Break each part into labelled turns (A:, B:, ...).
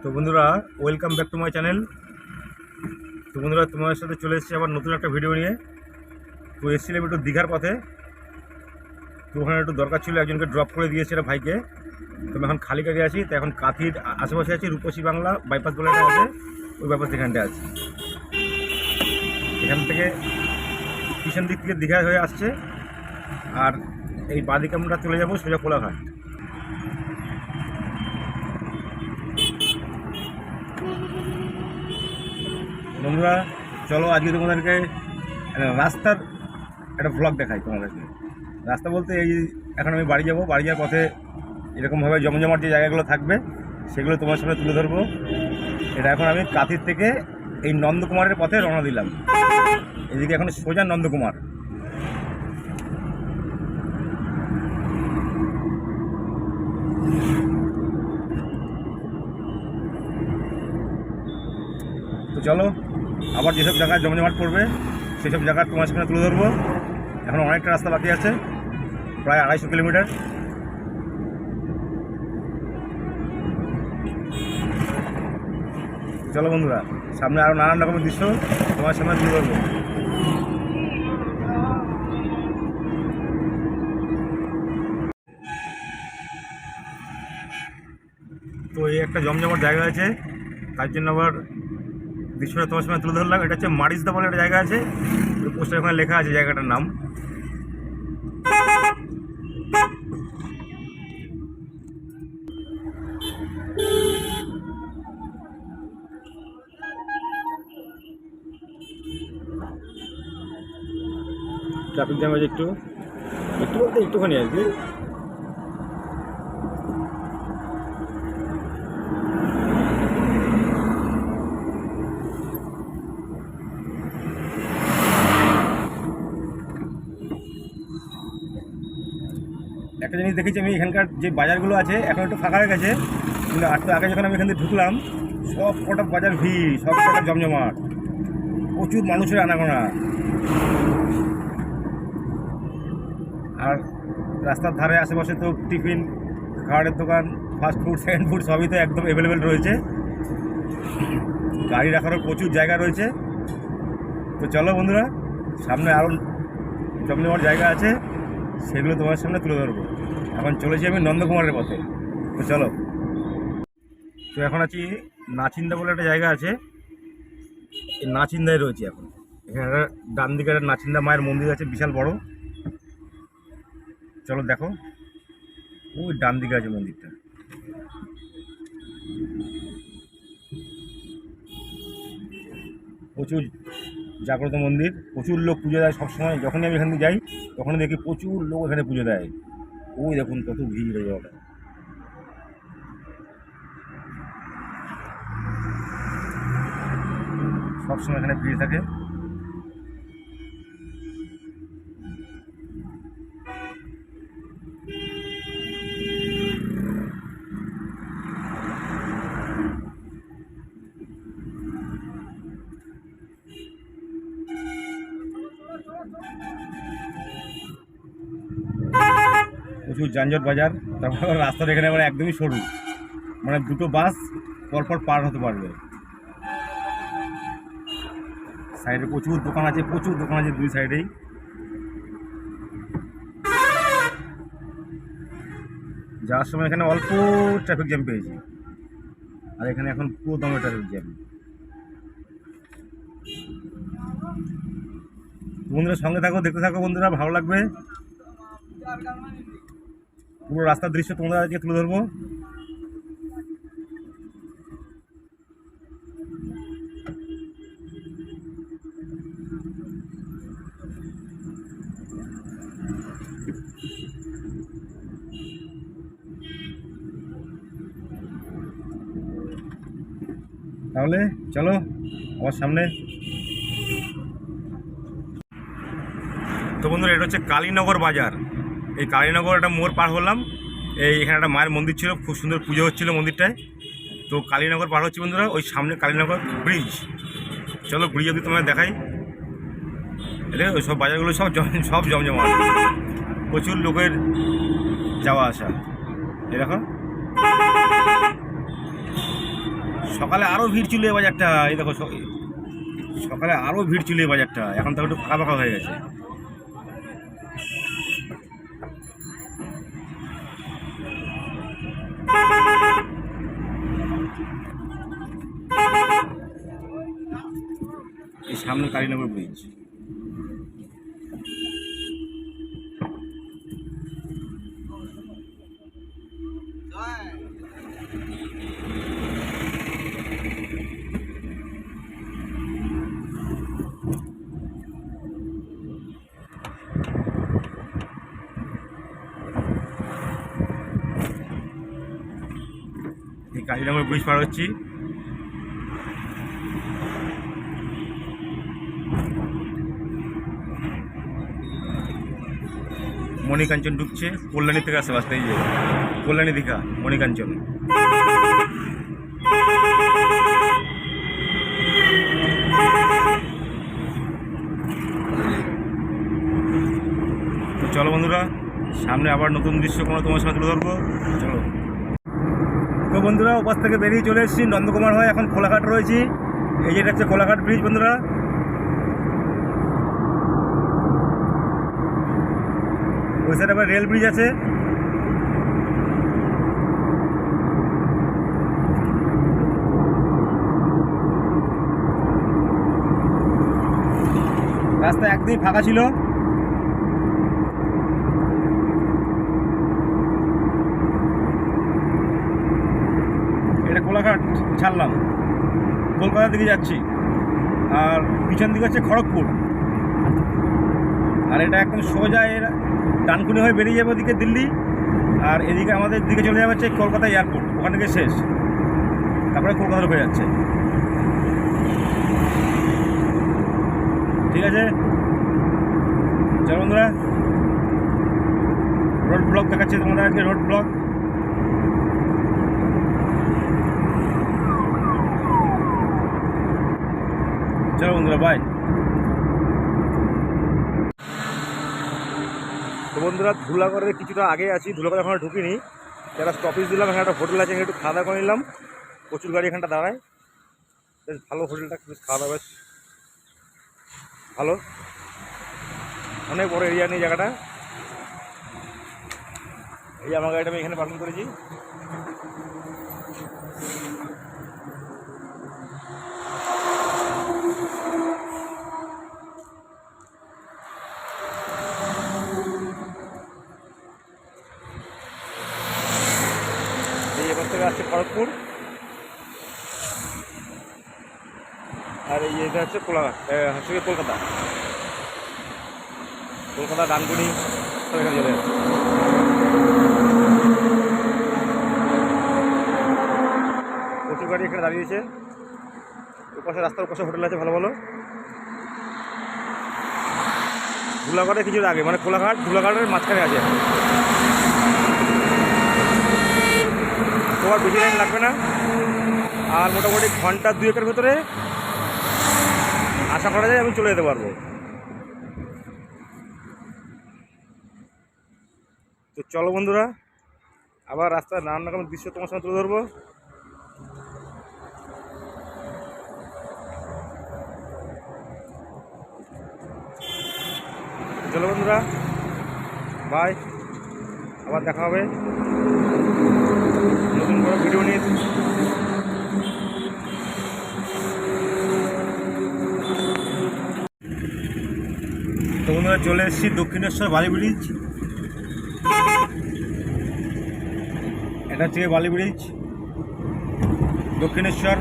A: তো বন্ধুরা welcome back to my channel তো বন্ধুরা, তোমাদের সাথে চলে এসেছি আবার নতুন একটা ভিডিও নিয়ে। তো এসেছিলাম একটু দীঘার পথে। তো ওখানে একটু দরকার ছিল, একজনকে ড্রপ করে দিয়েছে একটা ভাইকে। তো এখন খালি গাড়ি আছি, তো এখন কাথির আশেপাশে আছি, রূপসী বাংলা বাইপাস বলে একটা আছে, ওই বাইপাস এখানটায় আছি। এখান থেকে পিছন দিক থেকে দীঘা হয়ে আসছে। আর এই বাদিকে আমরা চলে যাব সোজা কোলাঘাট। বন্ধুরা, চলো আজকে তোমাদেরকে রাস্তার একটা ব্লগ দেখাই তোমাদেরকে। রাস্তা বলতে এই এখন আমি বাড়ি যাব। বাড়ি যাওয়ার পথে এরকমভাবে জমজমাট যে জায়গাগুলো থাকবে, সেগুলো তোমার সামনে তুলে ধরবো। এটা এখন আমি কাতির থেকে এই নন্দকুমারের পথে রওনা দিলাম। এদিকে এখন সোজা নন্দকুমার। তো চলো আবার যেসব জায়গায় জমজমাট পড়বে সেসব জায়গা তোমার সামনে তুলে ধরবো। এখন অনেকটা রাস্তা বাকি আছে, প্রায় আড়াইশো কিলোমিটার। চলো বন্ধুরা, সামনে আরও নানান রকমের দৃশ্য তোমার সামনে তুলে ধরবো। তো এই একটা জমজমাট জায়গা আছে, তার জন্য আবার দৃশ্যটা তোমার সামনে তুলে ধরলাম, এটা হচ্ছে মারিসদা বলে একটা জায়গা আছে পোস্টার ওখানে লেখা আছে জায়গাটার নাম। ট্রাফিক জ্যাম আছে একটু একটু বলতে একটুখানি আর কি। একটা জিনিস দেখেছি আমি এখানকার যে বাজারগুলো আছে, এখন একটু ফাঁকা হয়ে গেছে। কিন্তু একটু আগে যখন আমি এখান থেকে ঢুকলাম, সব কটা বাজার ভিড়, সব কটা জমজমাট। প্রচুর মানুষের আনাগোনা। আর রাস্তার ধারে আশেপাশে তো টিফিন, খাবারের দোকান ফাস্ট ফুড সেকেন্ড ফুড সবই তো একদম অ্যাভেলেবেল রয়েছে। গাড়ি রাখারও প্রচুর জায়গা রয়েছে। তো চলো বন্ধুরা, সামনে আরও জমজমাট জায়গা আছে, সেগুলো তোমার সামনে তুলে ধরবো। এখন চলেছি আমি নন্দকুমারের পথে। তো চলো। তো এখন আছি নাচিন্দা বলে একটা জায়গা আছে। এই নাচিন্দায় রয়েছে এখন। এখানে একটা ডান দিকে একটা নাচিন্দা মায়ের মন্দির আছে, বিশাল বড়। চলো দেখো। ওই ডান দিকে আছে মন্দিরটা। প্রচুর জাগ্রত মন্দির, প্রচুর লোক পুজো দেয় সবসময়। যখনই আমি এখান যাই, তখনই দেখি প্রচুর লোক এখানে পুজো দেয়। ওই দেখুন কত ভিড় হয়ে যাবে সবসময় এখানে ভিড় থাকে। প্রচুর যানজট বাজার, তারপর রাস্তার এখানে আবার একদমই সরু। মানে দুটো বাস পরপর পার হতে পারবে। সাইডে প্রচুর দোকান আছে, প্রচুর দোকান আছে দুই সাইডেই যাওয়ার সময় এখানে অল্প ট্রাফিক জ্যাম পেয়েছি। আর এখানে এখন পুরো দমে ট্রাফিক জ্যাম বন্ধুরা সঙ্গে থাকো, দেখতে থাকো বন্ধুরা, ভালো লাগবে। পুরো রাস্তার দৃশ্য তোমাদের আজকে তুলে ধরবো। তাহলে চলো, আমার সামনে। তো বন্ধুরা, এটা হচ্ছে কালীনগর বাজার। এই কালীনগর একটা মোড় পার হলাম। এই এখানে একটা মায়ের মন্দির ছিল, খুব সুন্দর পুজো হচ্ছিল মন্দিরটায়। তো কালীনগর পার হচ্ছে বন্ধুরা, ওই সামনে কালীনগর ব্রিজ চলো ব্রিজ যদি তোমায় দেখাই। এটা ওই সব বাজারগুলো সব জম- সব জমজমাট। প্রচুর লোকের যাওয়া আসা। এরকম সকালে আরও ভিড় ছিল বাজারটা। এই দেখো সকালে আরও ভিড় ছিল বাজারটা। এখন তো একটু ফাঁকা ফাঁকা হয়ে গেছে। সামনে কালীনগর ব্রিজ কালীনগর ব্রিজ পার হচ্ছি। মণিকাঞ্চন ঢুকছে, কল্যাণী থেকে আসতে আসতে এই যে, কল্যাণী দীঘা, মণিকাঞ্চন। চলো বন্ধুরা, সামনে আবার নতুন দৃশ্য কোনো তোমার সাথে তুলে ধরবো। চলো। তো বন্ধুরা, ওপাশ থেকে বেরিয়ে চলে এসেছি, নন্দকুমার হয়ে, এখন কোলাঘাট রয়েছি। এই যেটা হচ্ছে কোলাঘাট ব্রিজ বন্ধুরা। ওই সাইডে আবার রেল ব্রিজ আছে। রাস্তা একদিন ফাঁকা ছিল। এটা কোলাঘাট ছাড়লাম কলকাতার দিকে যাচ্ছি। আর পিছন দিকে হচ্ছে খড়গপুর। আর এটা একদম সোজা এর ডানকুনি হয়ে বেরিয়ে যাবে ওদিকে দিল্লি। আর এদিকে আমাদের দিকে চলে যাবে হচ্ছে কলকাতা এয়ারপোর্ট, ওখান থেকে শেষ। তারপরে কলকাতা ঢুকে যাচ্ছে। ঠিক আছে? চলো বন্ধুরা। রোড ব্লক দেখাচ্ছে তোমাদের আজকে রোড ব্লক। চলো বন্ধুরা বাই বন্ধুরা ধুলাগড়ের কিছুটা আগে আছি ধুলাগড় এখনও ঢুকিনি। যারা স্টপেজ দিলাম, এখানে একটা হোটেল আছে একটু খাওয়া দাওয়া করে নিলাম। প্রচুর গাড়ি এখানটা দাঁড়ায়। বেশ ভালো হোটেলটা বেশ খাওয়া দাওয়া, বেশ ভালো। অনেক বড় এরিয়া নেই জায়গাটা। এই আমার গাড়িটা আমি এখানে পার্কিং করেছি। এবার খড়গপুর। আর এই এটা হচ্ছে কোলাঘাট হচ্ছে কলকাতা। কলকাতা এখানে চলে প্রচুর গাড়ি এখানে দাঁড়িয়েছে ওপাশে রাস্তার ওপাশে হোটেল আছে, ভালো ভালো। ধুলাঘাটে কিছুর আগে মানে কোলাঘাট, ধুলাঘাটের মাঝখানে আছে। তোমার বেশি টাইম লাগবে না। আর মোটামুটি ঘণ্টা দুয়েকের ভেতরে আশা করা যায় আমি চলে যেতে পারব। তো চলো বন্ধুরা, আবার রাস্তার নানান রকম দৃশ্য তোমার সামনে তুলে ধরবো। চলো বন্ধুরা বাই আবার দেখা হবে। নতুন কোনো ভিডিও নিয়ে চলে এসেছি দক্ষিণেশ্বর বালি ব্রিজ এটা হচ্ছে বালি ব্রিজ দক্ষিণেশ্বর,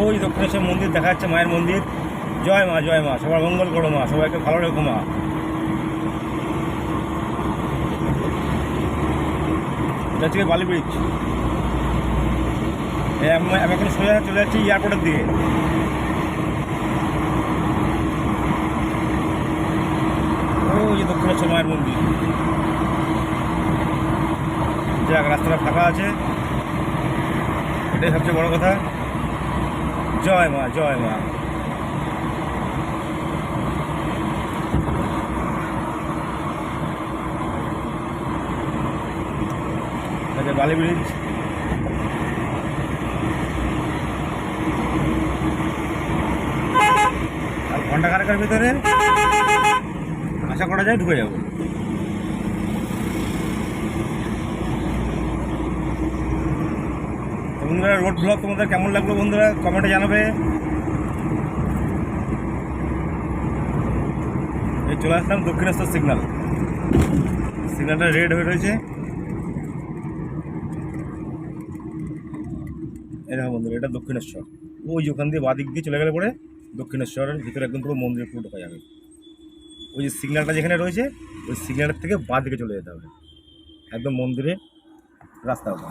A: ওই দক্ষিণেশ্বর মন্দির দেখা যাচ্ছে মায়ের মন্দির। জয় মা জয় মা, সবার মঙ্গল করো মা, সবাইকে ভালো রেখো মা। এটা বালি ব্রিজ আমি এখন সোজা চলে যাচ্ছি এয়ারপোর্টের দিকে। ওই যে দক্ষিণেশ্বর মায়ের মন্দির। যাক, রাস্তাটা ফাঁকা আছে। এটাই সবচেয়ে বড় কথা। জয় মা জয় মা। বালি ব্রিজ আর ঘণ্টা কারকার ভিতরে আশা করা যায় ঢুকে যাব। বন্ধুরা রোড ব্লক তোমাদের কেমন লাগল বন্ধুরা? কমেন্টে জানাবে। এই চলে আসলাম দক্ষিণেশ্বর সিগনাল সিগনালটা রেড হয়ে রয়েছে। মন্দির বন্ধুরা, এটা দক্ষিণেশ্বর। ওই ওখান দিয়ে বাদিক দিয়ে চলে গেলে পরে দক্ষিণেশ্বরের ভিতরে একদম পুরো মন্দিরে পুরো ঢোকা যাবে। ওই যে সিগন্যালটা যেখানে রয়েছে, ওই সিগন্যালের থেকে বাঁ দিকে চলে যেতে হবে। একদম মন্দিরে রাস্তা ওটা